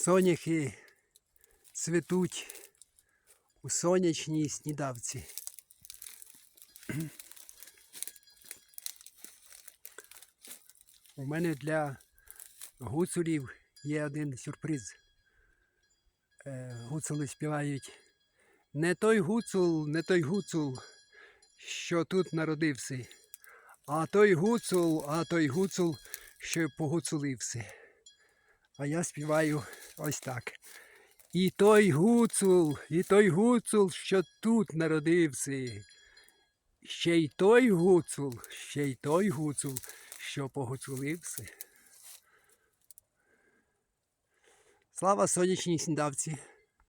Соняхи цвітуть у сонячній снідавці. У мене для гуцулів є один сюрприз. Е, Гуцули співають не той гуцул, не той гуцул, що тут народився, а той гуцул, а той гуцул, що погуцулився. А я співаю ось так. І той гуцул, і той гуцул, що тут народився. Ще й той гуцул, ще й той гуцул, що погуцулився. Слава сонячній сіндавці!